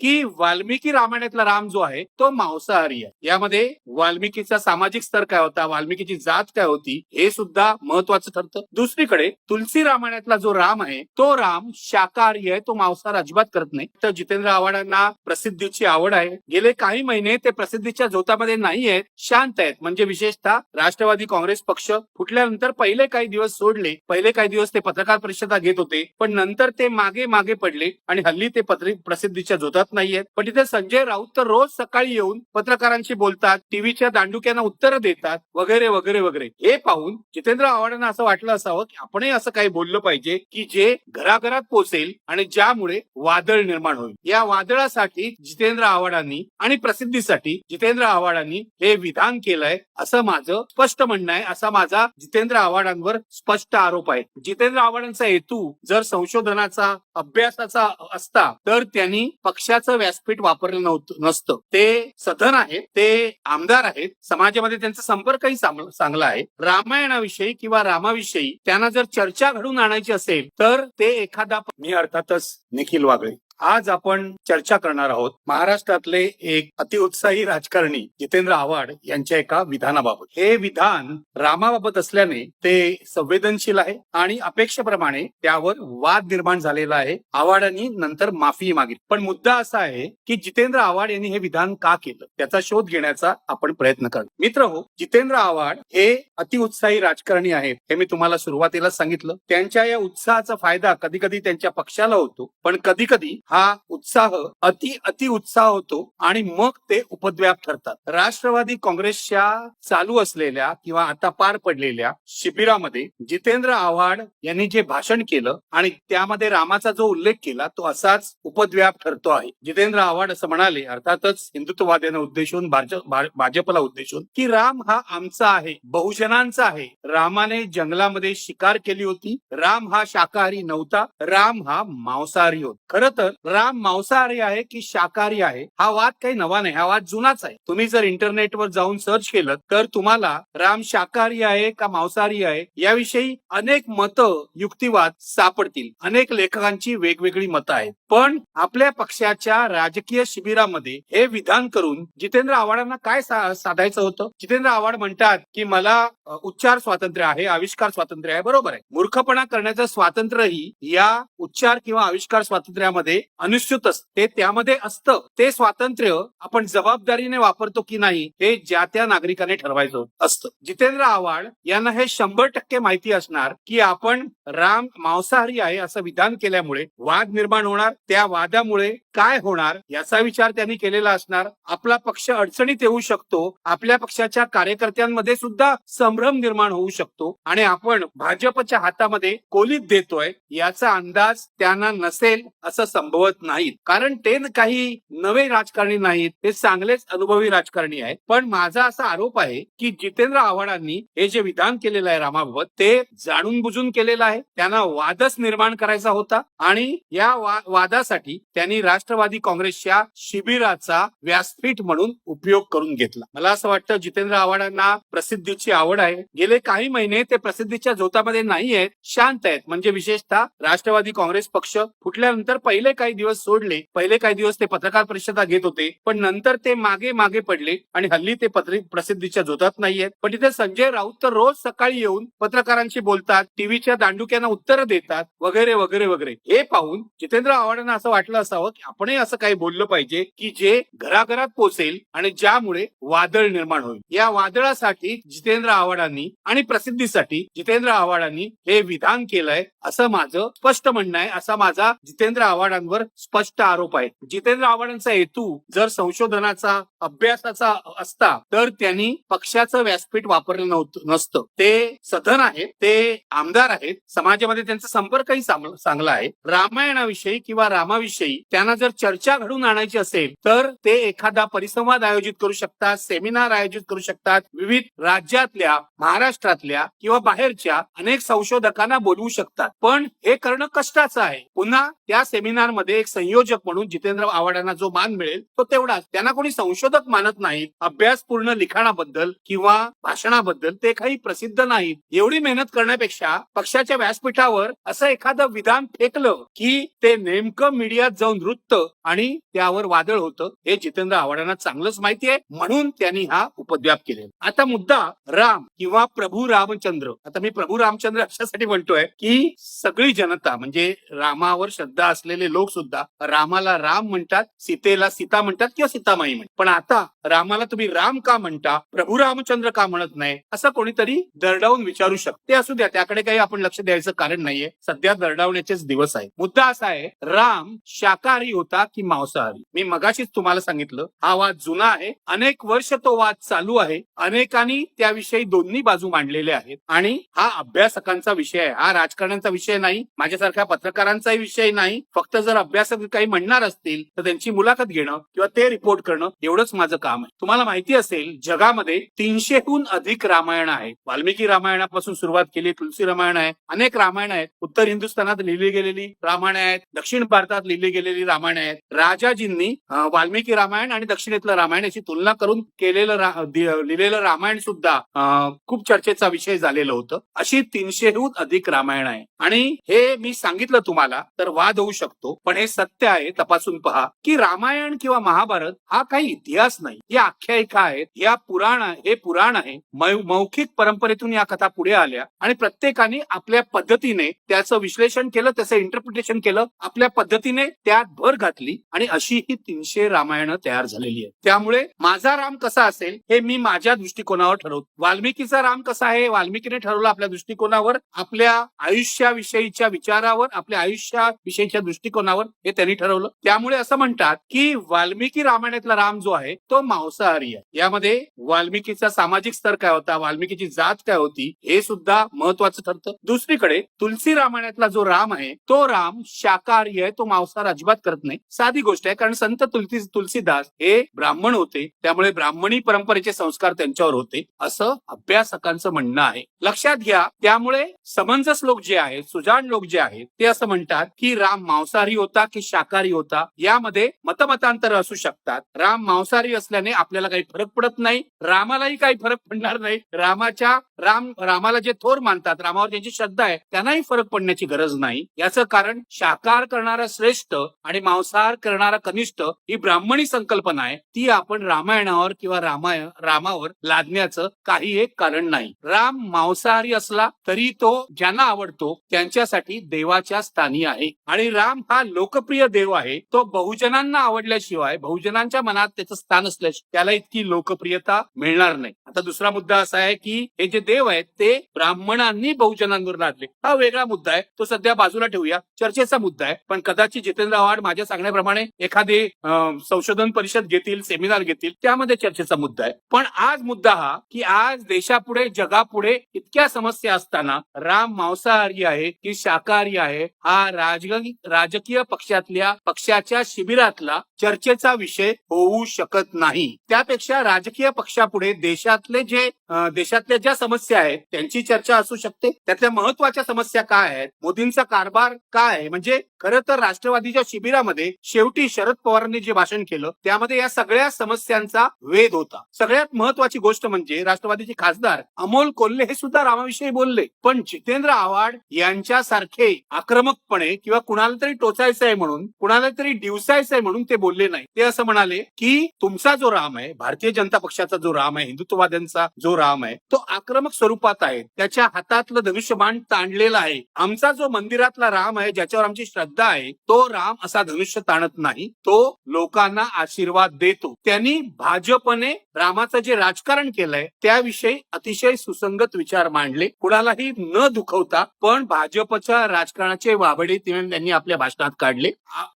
की वाल्मिकी रामायणातला राम जो आहे तो मांसाहारी आहे. यामध्ये वाल्मिकीचा सामाजिक स्तर काय होता वाल्मिकीची जात काय होती हे सुद्धा महत्वाचं ठरतं. दुसरीकडे तुलसी रामायणातला जो राम आहे तो राम शाकाहारी आहे तो मांसाहार अजिबात करत नाही. तर जितेंद्र आव्हाडांना प्रसिद्धीची आवड आहे. गेले काही महिने ते प्रसिद्धीच्या झोतामध्ये नाही आहेत शांत आहेत. म्हणजे विशेषतः राष्ट्रवादी काँग्रेस पक्ष फुटल्यानंतर पहिले काही दिवस सोडले पहिले काही दिवस ते पत्रकार परिषदा घेत होते पण नंतर ते मागे मागे पडले आणि हल्ली ते प्रसिद्धीच्या झोतात नाहीयेत. पण तिथे संजय राऊत तर रोज सकाळी येऊन पत्रकारांशी बोलतात टीव्हीच्या दांडुक्यांना उत्तर देतात वगैरे वगैरे वगैरे. हे पाहून जितेंद्र आव्हाडांना असं वाटलं असावं की आपणही असं काही बोललं पाहिजे की जे घराघरात पोचेल आणि ज्यामुळे वादळ निर्माण होईल. या वादळासाठी जितेंद्र आव्हाडांनी आणि प्रसिद्धीसाठी जितेंद्र आव्हाडांनी हे विधान केलंय असं माझं स्पष्ट म्हणणं आहे. असा माझा जितेंद्र आव्हाडांवर स्पष्ट आरोप आहे. जितेंद्र आव्हाडांचा हेतू जर संशोधनाचा अभ्यासाचा असता तर त्यांनी पक्षात पक्षाचं व्यासपीठ वापरलं नव्हतं नसतं. ते सदन आहेत ते आमदार आहेत समाजामध्ये त्यांचा संपर्कही चांगला चांगला आहे. रामायणाविषयी किंवा रामाविषयी त्यांना जर चर्चा घडून आणायची असेल तर ते एखादा मी अर्थातच निखिल वागळे. आज आपण चर्चा करणार आहोत महाराष्ट्रातले एक अतिउत्साही राजकारणी जितेंद्र आव्हाड यांच्या एका विधानाबाबत. हे विधान रामाबाबत असल्याने ते संवेदनशील आहे आणि अपेक्षेप्रमाणे त्यावर वाद निर्माण झालेला आहे. आव्हाडांनी नंतर माफी मागितली. पण मुद्दा असा आहे की जितेंद्र आव्हाड यांनी हे विधान का केलं? त्याचा शोध घेण्याचा आपण प्रयत्न करतो मित्र हो जितेंद्र आव्हाड हे अतिउत्साही राजकारणी आहेत. हे मी तुम्हाला सुरुवातीला सांगितलं. त्यांच्या या उत्साहाचा फायदा कधी कधी त्यांच्या पक्षाला होतो. पण कधी कधी हा उत्साह अति अति उत्साह होतो आणि मग ते उपद्व्याप ठरतात. राष्ट्रवादी काँग्रेसच्या चालू असलेल्या किंवा आता पार पडलेल्या शिबिरामध्ये जितेंद्र आव्हाड यांनी जे भाषण केलं आणि त्यामध्ये रामाचा जो उल्लेख केला तो असाच उपद्व्याप ठरतो आहे. जितेंद्र आव्हाड असं म्हणाले अर्थातच हिंदुत्ववाद्यांना उद्देशून भाजपला उद्देशून की राम हा आमचा आहे बहुजनांचा आहे. रामाने जंगलामध्ये शिकार केली होती. राम हा शाकाहारी नव्हता. राम हा मांसाहारी होता. खरं तर राम मांसाहारी आहे की शाकाहारी आहे हा वाद काही नवा नाही हा वाद जुनाच आहे. तुम्ही जर इंटरनेटवर जाऊन सर्च केलं तर तुम्हाला राम शाकाहारी आहे का मांसाहारी आहे याविषयी अनेक मतं युक्तिवाद सापडतील. अनेक लेखकांची वेगवेगळी मतं आहेत. पण आपल्या पक्षाच्या राजकीय शिबिरामध्ये हे विधान करून जितेंद्र आव्हाडांना काय सा- साधायचं होतं? जितेंद्र आव्हाड म्हणतात की मला उच्चार स्वातंत्र्य आहे आविष्कार स्वातंत्र्य आहे बरोबर आहे. मूर्खपणा करण्याचं स्वातंत्र्यही या उच्चार किंवा आविष्कार स्वातंत्र्यामध्ये अनुस्यूत असते. ते त्यामध्ये असतं. ते स्वातंत्र्य आपण जबाबदारीने वापरतो की नाही हे ज्या त्या नागरिकाने ठरवायचं असतं. जितेंद्र आव्हाड यांना हे शंभर टक्के माहिती असणार की आपण राम मांसाहारी आहे असं विधान केल्यामुळे वाद निर्माण होणार. त्या वादामुळे काय होणार याचा विचार त्यांनी केलेला असणार. आपला पक्ष अडचणीत येऊ शकतो. आपल्या पक्षाच्या कार्यकर्त्यांमध्ये सुद्धा संभ्रम निर्माण होऊ शकतो. आणि आपण भाजपच्या हातामध्ये कोलीत देतोय याचा अंदाज त्यांना नसेल असं संभव संभवत नाहीत. कारण ते न- काही नवे राजकारणी नाहीत. ते चांगलेच अनुभवी राजकारणी आहेत. पण माझा असा आरोप आहे की जितेंद्र आव्हाडांनी हे जे विधान केलेलं आहे रामाबाबत ते जाणून बुजून केलेलं आहे. त्यांना वादच निर्माण करायचा होता आणि या वा- वादासाठी त्यांनी राष्ट्रवादी काँग्रेसच्या शिबिराचा व्यासपीठ म्हणून उपयोग करून घेतला. मला असं वाटतं जितेंद्र आव्हाडांना प्रसिद्धीची आवड आहे. गेले काही महिने ते प्रसिद्धीच्या झोतामध्ये नाही आहेत शांत आहेत. म्हणजे विशेषतः राष्ट्रवादी काँग्रेस पक्ष फुटल्यानंतर पहिले काही दिवस सोडले पहिले काही दिवस ते पत्रकार परिषदा घेत होते पण नंतर ते मागे मागे पडले आणि हल्ली ते पत्र प्रसिद्धीच्या झोतात नाहीयेत. पण तिथे संजय राऊत तर रोज सकाळी येऊन पत्रकारांशी बोलतात टीव्हीच्या दांडुक्यांना उत्तर देतात वगैरे वगैरे वगैरे. हे पाहून जितेंद्र आव्हाडांना असं वाटलं असावं की आपणही असं काही बोललं पाहिजे की जे घराघरात पोचेल आणि ज्यामुळे वादळ निर्माण होईल. या वादळासाठी जितेंद्र आव्हाडांनी आणि प्रसिद्धीसाठी जितेंद्र आव्हाडांनी हे विधान केलंय असं माझं स्पष्ट म्हणणं आहे. असा माझा जितेंद्र आव्हाडांवर स्पष्ट आरोप आहे जितेंद्र आव्हाडांचा हेतू जर संशोधनाचा अभ्यासाचा असता तर त्यांनी पक्षाचं व्यासपीठ वापरलं नव्हतं नसतं. ते सदन आहेत ते आमदार आहेत समाजामध्ये त्यांचा संपर्कही चांगला आहे. रामायणाविषयी किंवा रामाविषयी त्यांना जर चर्चा घडून आणायची असेल तर ते एखादा परिसंवाद आयोजित करू शकतात सेमिनार आयोजित करू शकतात. विविध राज्यातल्या महाराष्ट्रातल्या किंवा बाहेरच्या अनेक संशोधकांना बोलवू शकतात. पण हे करणं कष्टाचं आहे. पुन्हा त्या सेमिनार मध्ये एक संयोजक म्हणून जितेंद्र आव्हाडांना जो मान मिळेल तो तेवढाच. त्यांना कोणी संशोधक मानत नाहीत अभ्यासपूर्ण लिखाणाबद्दल किंवा भाषणाबद्दल ते काही प्रसिद्ध नाहीत. एवढी मेहनत करण्यापेक्षा पक्षाच्या व्यासपीठावर असं एखादं विधान फेकलं की ते नेमकं मीडियात जाऊन वृत्त आणि त्यावर वादळ होतं हे जितेंद्र आव्हाडांना चांगलंच माहिती आहे म्हणून त्यांनी हा उपद्व्याप केलेला आता मुद्दा राम किंवा प्रभू रामचंद्र. आता मी प्रभू रामचंद्र अशासाठी म्हणतोय की सगळी जनता म्हणजे रामावर श्रद्धा असलेले लोक सुद्धा रामाला राम म्हणतात सीतेला सीता म्हणतात किंवा सीतामाई म्हणतात. पण आता रामाला तुम्ही राम का म्हणता प्रभू रामचंद्र का म्हणत नाही असं कोणीतरी दरडावून विचारू शकते. असू द्या त्याकडे काही आपण लक्ष द्यायचं कारण नाहीये. सध्या दरडावण्याचेच दिवस आहेत. मुद्दा असा आहे राम शाकाहारी होता की मांसाहारी? मी मगाशीच तुम्हाला सांगितलं हा वाद जुना आहे. अनेक वर्ष तो वाद चालू आहे. अनेकांनी त्याविषयी दोन्ही बाजू मांडलेल्या आहेत. आणि हा अभ्यासकांचा विषय आहे. हा राजकारण्यांचा विषय नाही. माझ्यासारख्या पत्रकारांचाही विषय नाही. फक्त जर अभ्यासात काही म्हणणार असतील तर त्यांची मुलाखत घेणं किंवा ते रिपोर्ट करणं एवढंच माझं काम आहे. तुम्हाला माहिती असेल जगामध्ये तीनशेहून अधिक रामायण आहेत. वाल्मिकी रामायणापासून सुरुवात केली तुलसी रामायण आहे. अनेक रामायण आहेत. उत्तर हिंदुस्थानात लिहिली गेलेली रामायण आहेत. दक्षिण भारतात लिहिली गेलेली रामायण आहेत. राजाजींनी वाल्मिकी रामायण आणि दक्षिणेतलं रामायण याची तुलना करून केलेलं लिहिलेलं रामायण सुद्धा खूप चर्चेचा विषय झालेलं होतं. अशी तीनशेहून अधिक रामायण आहे. आणि हे मी सांगितलं तुम्हाला तर वाद होऊ शकतो. पण हे सत्य आहे तपासून पहा की रामायण किंवा महाभारत हा काही इतिहास नाही. या आख्यायिका आहेत या पुराण हे पुराण आहे. मौखिक परंपरेतून या कथा पुढे आल्या आणि प्रत्येकाने आपल्या पद्धतीने त्याचं विश्लेषण केलं त्याचं इंटरप्रिटेशन केलं आपल्या पद्धतीने त्यात भर घातली आणि अशी ही तीनशे रामायण तयार झालेली आहे त्यामुळे माझा राम कसा असेल हे मी माझ्या दृष्टिकोनावर ठरवतो. वाल्मिकीचा राम कसा आहे वाल्मिकीने ठरवलं आपल्या दृष्टिकोनावर. आपल्या आयुष्याविषयीच्या विचारावर आपल्या आयुष्याविषयीच्या दृष्टिकोनावर हे त्यांनी ठरवलं. त्यामुळे असं म्हणतात की वाल्मिकी रामायणातला राम जो आहे तो मांसाहारी आहे. यामध्ये वाल्मिकीचा सामाजिक स्तर काय होता वाल्मिकीची जात काय होती हे सुद्धा महत्वाचं ठरतं. दुसरीकडे तुलसी रामायणातला जो राम आहे तो राम शाकाहारी आहे तो मांसाहार अजिबात करत नाही. साधी गोष्ट आहे कारण संत तुलसी तुलसीदास हे ब्राह्मण होते त्यामुळे ब्राह्मणी परंपरेचे संस्कार त्यांच्यावर होते असं अभ्यासकांचं म्हणणं आहे. लक्षात घ्या त्यामुळे समंजस लोक जे आहेत सुजाण लोक जे आहेत ते असं म्हणतात की राम मांसाहारी होते की शाकाहारी होता यामध्ये मतमतांतर असू शकतात. राम मांसाहारी असल्याने आपल्याला काही फरक पडत नाही. रामालाही काही फरक पडणार नाही. रामाच्या राम रामाला जे थोर मानतात रामावर ज्यांची श्रद्धा आहे त्यांनाही फरक पडण्याची गरज नाही. याचं कारण शाकाहार करणारा श्रेष्ठ आणि मांसाहार करणारा कनिष्ठ ही ब्राह्मणी संकल्पना आहे. ती आपण रामायणावर किंवा रामायण रामावर लादण्याचं काही एक कारण नाही. राम मांसाहारी असला तरी तो ज्यांना आवडतो त्यांच्यासाठी देवाच्या स्थानी आहे. आणि राम हा लोकप्रिय देव आहे तो बहुजनांना आवडल्याशिवाय बहुजनांच्या मनात त्याचं स्थान असल्याशिवाय त्याला इतकी लोकप्रियता मिळणार नाही. आता दुसरा मुद्दा असा आहे की हे जे देव आहेत ते ब्राह्मणांनी बहुजनांवर लादले. हा वेगळा मुद्दा आहे तो सध्या बाजूला ठेवूया. चर्चेचा मुद्दा आहे पण कदाचित जितेंद्र आव्हाड माझ्या सांगण्याप्रमाणे एखादे अं, संशोधन परिषद घेतील सेमिनार घेतील त्यामध्ये चर्चेचा मुद्दा आहे. पण आज मुद्दा हा की आज देशापुढे जगापुढे इतक्या समस्या असताना राम मांसाहारी आहे की शाकाहारी आहे हा राजकीय पक्षातल्या पक्षाच्या शिबिरातला चर्चेचा विषय होऊ शकत नाही. त्यापेक्षा राजकीय पक्षापुढे देशातले जे देशातल्या ज्या समस्या आहेत त्यांची चर्चा असू शकते. त्यातल्या महत्त्वाच्या समस्या काय आहेत मोदींचा कारभार काय आहे म्हणजे खरं तर राष्ट्रवादीच्या शिबिरामध्ये शेवटी शरद पवारांनी जे भाषण केलं त्यामध्ये या सगळ्या समस्यांचा वेध होता. सगळ्यात महत्वाची गोष्ट म्हणजे राष्ट्रवादीचे खासदार अमोल कोल्हे हे सुद्धा रामाविषयी बोलले. पण जितेंद्र आव्हाड यांच्यासारखे आक्रमकपणे किंवा कुणाला तरी टोचायचं आहे म्हणून कुणाला तरी डिवसायचं आहे म्हणून ते बोलले नाही. ते असं म्हणाले की तुमचा जो राम आहे भारतीय जनता पक्षाचा जो राम आहे हिंदुत्ववाद्यांचा जो राम आहे तो आक्रमक स्वरूपात आहे. त्याच्या हातातलं धनुष्यबाण ताणलेलं आहे. आमचा जो मंदिरातला राम आहे ज्याच्यावर आमची श्रद्धा आहे तो राम असा धनुष्य ताणत नाही. तो लोकांना आशीर्वाद देतो. त्यांनी भाजपने रामाचं जे राजकारण केलंय त्याविषयी अतिशय सुसंगत विचार मांडले. कुणालाही न दुखवता पण भाजपच्या राजकारणाचे वाबडे त्यांनी आपल्या भाषणात काढले.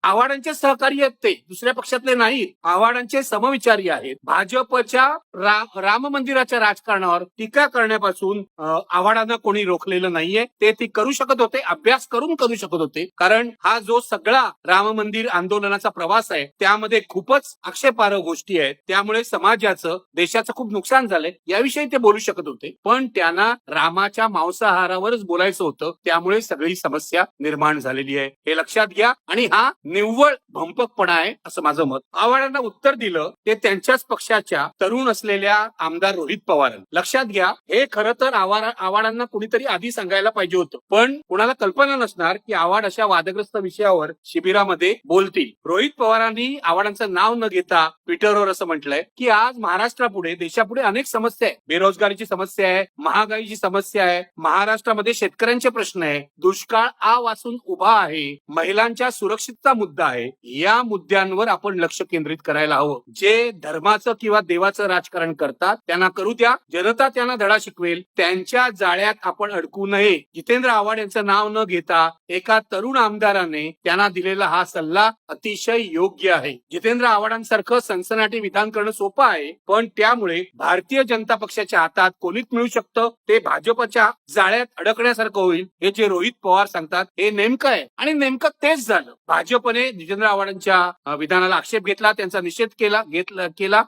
आव्हाडांचे सहकारी आहेत ते दुसऱ्या पक्षातले नाही. आव्हाडांचे समविचारी आहेत. भाजपच्या रा- राम मंदिराच्या राजकारणावर टीका करण्यापासून आव्हाडांना कोणी रोखलेलं नाहीये. ते ती करू शकत होते अभ्यास करून करू शकत होते. कारण हा जो सगळा राम मंदिर आंदोलनाचा प्रवास आहे त्यामध्ये खूपच आक्षेपार्ह गोष्टी आहेत. त्यामुळे समाजाचं देशाचं खूप नुकसान झालंय. याविषयी ते बोलू शकत होते. पण त्यांना रामाच्या मांसाहारावरच बोलायचं होतं. त्यामुळे सगळी समस्या निर्माण झालेली आहे. हे लक्षात घ्या. आणि हा निव्वळ भंपकपणा आहे असं माझं मत. आव्हाडांना उत्तर दिलं ते त्यांच्याच पक्षाच्या तरुण असलेल्या आमदार रोहित पवार लक्षात घ्या हे खरं तर आव्हाडांना कुणीतरी आधी सांगायला पाहिजे होतं. पण कुणाला कल्पना नसणार की आव्हाड अशा वादग्रस्त विषयावर शिबिरामध्ये बोलतील. रोहित पवारांनी आव्हाडांचं नाव न घेता ट्विटरवर असं म्हटलंय की आज महाराष्ट्रापुढे देशापुढे अनेक समस्या आहे बेरोजगारीची समस्या आहे महागाईची समस्या आहे महाराष्ट्रामध्ये शेतकऱ्यांचे प्रश्न आहे दुष्काळ आ वाचून उभा आहे महिलांच्या सुरक्षितता मुद्दा आहे या मुद्द्यांवर आपण लक्ष केंद्रित करायला हवं. जे धर्माचं किंवा देवाचं राजकारण करतात त्यांना करू द्या. जनता त्यांना धडा शिकवेल. त्यांच्या जाळ्यात आपण अडकू नये. जितेंद्र आव्हाड यांचं नाव न घेता एका तरुण आमदाराने त्यांना दिलेला हा सल्ला अतिशय योग्य आहे. जितेंद्र आव्हाडांसारखं सनसनाटी विधान करणं सोपं आहे पण त्यामुळे भारतीय जनता पक्षाच्या हातात कोणीत मिळू शकतं? ते भाजपच्या जाळ्यात अडकण्यासारखं होईल. हे जे रोहित पवार सांगतात हे नेमकं आहे. आणि नेमकं तेच झालं. भाजपने जितेंद्र आव्हाडांच्या विधानाला आक्षेप घेतला त्यांचा निषेध केला घेतला केला.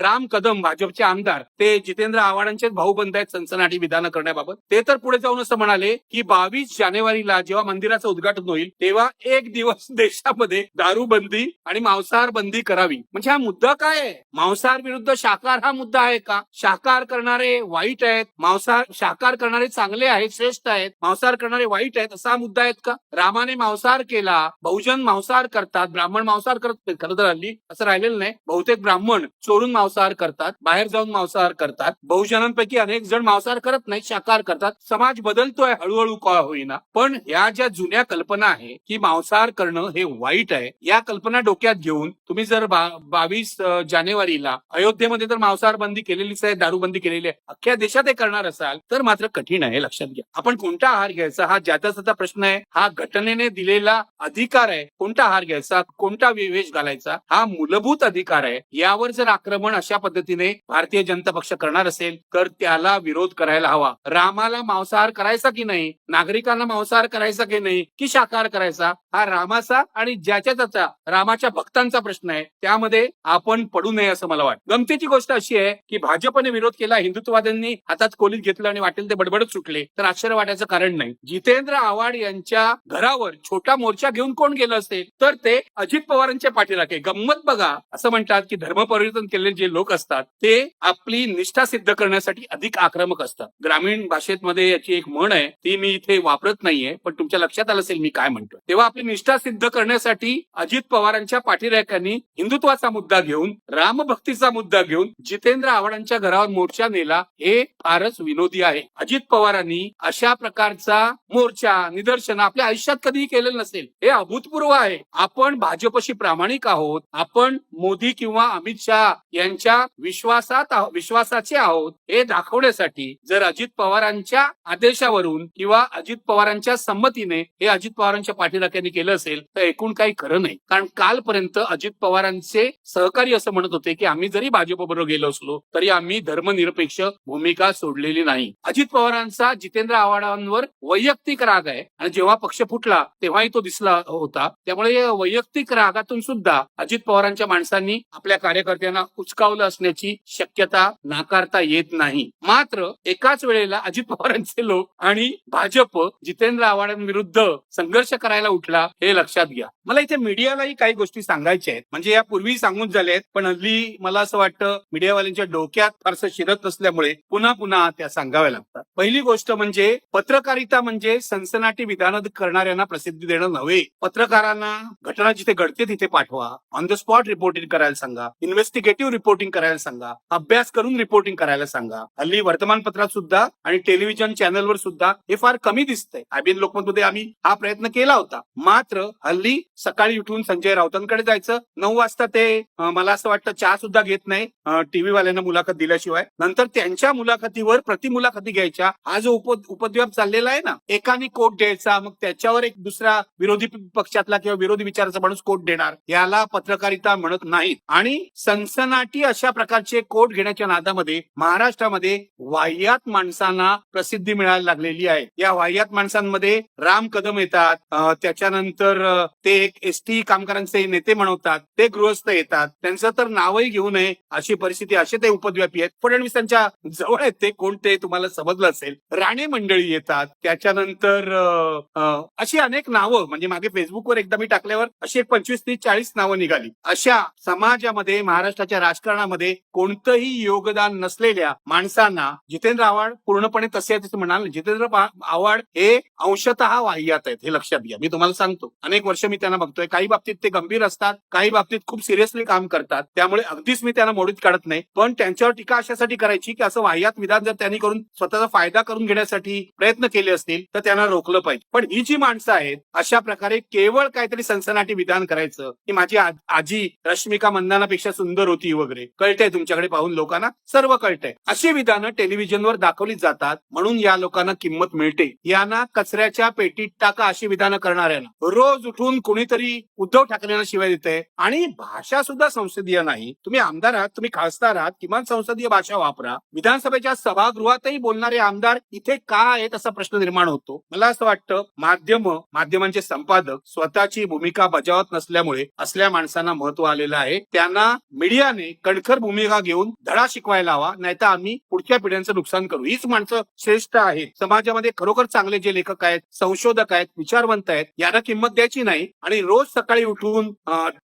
राम कदम भाजपचे आमदार ते जितेंद्र आव्हाडांचेच भाऊबंद आहेत सनसनाटी विधानं करण्याबाबत. ते तर पुढे जाऊन असं म्हणाले की बावीस जानेवारीला जेव्हा मंदिराचं उद्घाटन होईल तेव्हा एक दिवस देशामध्ये दारूबंदी आणि मांसाहार बंदी करावी. म्हणजे हा मुद्दा काय आहे? मांसाहार विरुद्ध शाकाहार हा मुद्दा आहे का? शाकाहार करणारे वाईट आहेत. मांसाहार शाकाहार करणारे चांगले आहेत श्रेष्ठ आहेत. मांसाहार करणारे वाईट आहेत असा मुद्दा आहेत का? रामाने मांसाहार केला बहुजन मांसाहार करतात ब्राह्मण मांसाहार करत खरं तर हल्ली असं राहिलेलं नाही. बहुतेक ब्राह्मण चोरून मांसाहार करतात बाहेर जाऊन मांसाहार करतात. बहुजनांपैकी अनेक जण मांसाहार करत नाही शाकाहार करतात. समाज बदलतोय हळूहळू का होईना. पण या ज्या जुन्या कल्पना आहे की मांसाहार करणं हे वाईट आहे या कल्पना डोक्यात घेऊन तुम्ही जर बावीस जानेवारीला अयोध्येमध्ये तर मांसाहार बंदी केलेलीच आहे दारूबंदी केलेली आहे अख्ख्या देशात हे करणार असाल तर मात्र कठीण आहे लक्षात घ्या. आपण कोणता आहार घ्यायचा? हा ज्याचा त्याचा प्रश्न आहे. हा घटनेने दिलेला अधिक अधिकार आहे कोणता हार घ्यायचा कोणता वेश घालायचा हा मूलभूत अधिकार आहे. यावर जर आक्रमण अशा पद्धतीने भारतीय जनता पक्ष करणार असेल तर त्याला विरोध करायला हवा. रामाला मांसाहार करायचा की नाही नागरिकांना मांसाहार करायचा की नाही की शाकाहार करायचा हा रामाचा आणि ज्याच्या त्याचा रामाच्या भक्तांचा प्रश्न आहे. त्यामध्ये आपण पडू नये असं मला वाटतं. गमतीची गोष्ट अशी आहे की भाजपने विरोध केला हिंदुत्ववाद्यांनी हातात कोलीत घेतलं आणि वाटेल ते बडबडत सुटले तर आश्चर्य वाटायचं कारण नाही. जितेंद्र आव्हाड यांच्या घरावर छोटा मोर्चा घेऊन कोण गेलं असेल? तर ते अजित पवारांच्या पाठीराखे गंमत बघा. असं म्हणतात की धर्म परिवर्तन केलेले जे लोक असतात ते आपली निष्ठा सिद्ध करण्यासाठी अधिक आक्रमक असतात. ग्रामीण भाषेत मध्ये याची एक म्हण आहे ती मी इथे वापरत नाहीये पण तुमच्या लक्षात आलं असेल मी काय म्हणतो तेव्हा आपली निष्ठा सिद्ध करण्यासाठी अजित पवारांच्या पाठीराख्यांनी हिंदुत्वाचा मुद्दा घेऊन रामभक्तीचा मुद्दा घेऊन जितेंद्र आव्हाडांच्या घरावर मोर्चा नेला हे फारच विनोदी आहे. अजित पवारांनी अशा प्रकारचा मोर्चा निदर्शन आपल्या आयुष्यात कधीही केलेलं नसेल. हे अभूतपूर्व आहे. आपण भाजपशी प्रामाणिक आहोत. आपण मोदी किंवा अमित शहा यांच्या विश्वासात विश्वासाचे आहोत हे दाखवण्यासाठी जर अजित पवारांच्या आदेशावरून किंवा अजित पवारांच्या संमतीने हे अजित पवारांच्या पाठीराख्यांनी केलं असेल तर एकूण काही खरं नाही. कारण कालपर्यंत अजित पवारांचे सहकारी असं म्हणत होते की आम्ही जरी भाजपबरोबर गेलो असलो तरी आम्ही धर्मनिरपेक्ष भूमिका सोडलेली नाही. अजित पवारांचा जितेंद्र आव्हाडांवर वैयक्तिक राग आहे. आणि जेव्हा पक्ष फुटला तेव्हाही तो दिसला होता. त्यामुळे वैयक्तिक रागातून सुद्धा अजित पवारांच्या माणसांनी आपल्या कार्यकर्त्यांना उचकावलं असण्याची शक्यता नाकारता येत नाही. मात्र एकाच वेळेला अजित पवारांचे लोक आणि भाजप जितेंद्र आव्हाडांविरुद्ध संघर्ष करायला उठला हे लक्षात घ्या. मला इथे मीडियालाही काही गोष्टी सांगायच्या आहेत. म्हणजे या पूर्वी सांगून झाल्या आहेत पण हल्ली मला असं वाटतं मीडियावाल्यांच्या डोक्यात फारसं शिरत नसल्यामुळे पुन्हा पुन्हा त्या सांगाव्या लागतात. पहिली गोष्ट म्हणजे पत्रकारिता म्हणजे सनसनाटी विधान करणाऱ्यांना प्रसिद्धी देणं नव्हे. पत्रकारांना घटना जिथे घडते तिथे पाठवा. ऑन द स्पॉट रिपोर्टिंग करायला सांगा. इन्व्हेस्टिगेटिव्ह रिपोर्टिंग करायला सांगा. अभ्यास करून रिपोर्टिंग करायला सांगा. हल्ली वर्तमानपत्रात सुद्धा आणि टेलिव्हिजन चॅनलवर सुद्धा हे फार कमी दिसतंय. आयबीएन लोकमतमध्ये आम्ही हा प्रयत्न केला होता. मात्र हल्ली सकाळी उठून संजय राऊतांकडे जायचं. नऊ वाजता ते मला असं वाटतं चहा सुद्धा घेत नाही. टीव्ही वाल्यांना मुलाखत दिल्याशिवाय. नंतर त्यांच्या मुलाखतीवर प्रति मुलाखती घ्यायच्या. हा जो उप उपद्व्याप चाललेला आहे ना एकाने कोट द्यायचा मग त्याच्यावर एक दुसरा विरोधी पक्षातला किंवा विरोधी विचाराचा माणूस कोट देणार याला पत्रकारिता म्हणत नाहीत. आणि सनसनाटी अशा प्रकारचे कोट घेण्याच्या नादामध्ये महाराष्ट्रामध्ये वाह्यात माणसांना प्रसिद्धी मिळायला लागलेली आहे. या वाह्यात माणसांमध्ये राम कदम येतात त्याच्यानंतर ते एक एस टी कामगारांचे नेते म्हणवतात ते गृहस्थ येतात. त्यांचं तर नावही घेऊ नये अशी परिस्थिती असे ते उपद्व्यापी आहेत. फडणवीसांच्या जवळ आहेत ते कोणते तुम्हाला समजलं असेल. राणे मंडळी येतात त्याच्यानंतर अं, अशी अनेक नावं म्हणजे मागे म्हणजे फेसबुकवर एकदा मी टाकल्यावर अशी एक पंचवीस तीस चाळीस नावं निघाली. अशा समाजामध्ये महाराष्ट्राच्या राजकारणामध्ये कोणतंही योगदान नसलेल्या माणसांना जितेंद्र आव्हाड पूर्णपणे तसे आहे तसे म्हणाल. जितेंद्र आव्हाड हे अंशतः वाह्यात आहेत हे लक्षात घ्या. मी तुम्हाला सांगतो अनेक वर्ष मी त्यांना बघतोय. काही बाबतीत ते गंभीर असतात काही बाबतीत खूप सिरियसली काम करतात. त्यामुळे अगदीच मी त्यांना मोडीत काढत नाही. पण त्यांच्यावर टीका अशासाठी करायची की असं वाह्यात विधान जर त्यांनी करून स्वतःचा फायदा करून घेण्यासाठी प्रयत्न केले असतील तर त्यांना रोखलं पाहिजे. पण ही जी माणसं आहेत अशा प्रकारे केवळ काहीतरी सनसनाटी विधान करायचं की माझी आजी रश्मिका मंदानापेक्षा सुंदर होती वगैरे. कळतंय तुमच्याकडे पाहून लोकांना? सर्व कळतंय. अशी विधानं टेलिव्हिजनवर दाखवली जातात म्हणून या लोकांना किंमत मिळते. यांना कचऱ्याच्या पेटीत टाका अशी विधानं करणाऱ्यांना. रोज उठून कुणीतरी उद्धव ठाकरेंना शिवाय देते आणि भाषा सुद्धा संसदीय नाही. तुम्ही आमदार आहात तुम्ही खासदार आहात किमान संसदीय भाषा वापरा. विधानसभेच्या सभागृहातही बोलणारे आमदार इथे का आहेत असा प्रश्न निर्माण होतो? मला असं वाटतं माध्यम माध्यमांचे संपादक स्वतःची भूमिका बजावत नसल्यामुळे असल्या माणसांना महत्त्व आलेलं आहे. त्यांना मीडियाने कणखर भूमिका घेऊन धडा शिकवायला हवा नाहीतर आम्ही पुढच्या पिढ्यांचं नुकसान करू. हीच माणसं श्रेष्ठ आहेत. समाजामध्ये खरोखर चांगले जे लेखक आहेत संशोधक आहेत विचारवंत आहेत यांना किंमत द्यायची नाही आणि रोज सकाळी उठून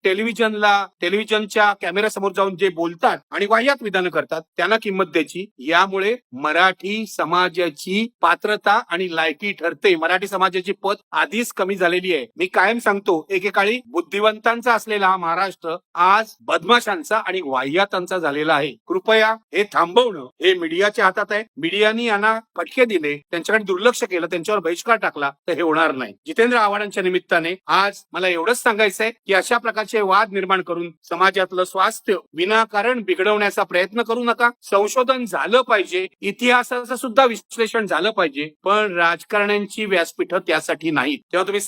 टेलिव्हिजनला टेलिव्हिजनच्या कॅमेरा समोर जाऊन जे बोलतात आणि वाह्यात विधानं करतात त्यांना किंमत द्यायची. यामुळे मराठी समाजाची पात्रता आणि लायकी ठरते. मराठी समाजाची पद आधीच कमी झालेली आहे. मी कायम सांगतो एकेकाळी बुद्धिवंतांचा असलेला हा महाराष्ट्र आज बदमाशांचा आणि वाह्यातांचा झालेला आहे. कृपया हे थांबवणं हे मीडियाच्या हातात आहे. मीडियानी यांना फटके दिले त्यांच्याकडे दुर्लक्ष केलं त्यांच्यावर बहिष्कार टाकला तर हे होणार नाही. जितेंद्र आव्हाडांच्या निमित्ताने आज मला एवढंच सांगायचंय की अशा प्रकारचे वाद निर्माण करून समाजातलं स्वास्थ्य विनाकारण बिघडवण्याचा प्रयत्न करू नका. संशोधन झालं पाहिजे इतिहासाचं सुद्धा विश्लेषण झालं पाहिजे पण राजकारण्यांची व्यासपीठं त्यासाठी नाहीत. तेव्हा तुम्ही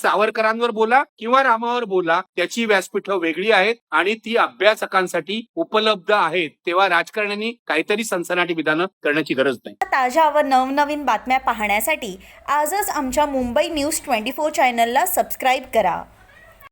सावरकरांवर बोला किंवा रामावर बोला त्याची व्यासपीठं वेगळी आहेत आणि ती अभ्यासकांसाठी उपलब्ध आहेत तेव्हा राजकारण्यांनी काहीतरी सनसनाटी विधानं करण्याची गरज नाही. ताज्या व नवनवीन बातम्या पाहण्यासाठी आजच आमच्या मुंबई न्यूज ट्वेंटी फोर चॅनलला सबस्क्राईब करा.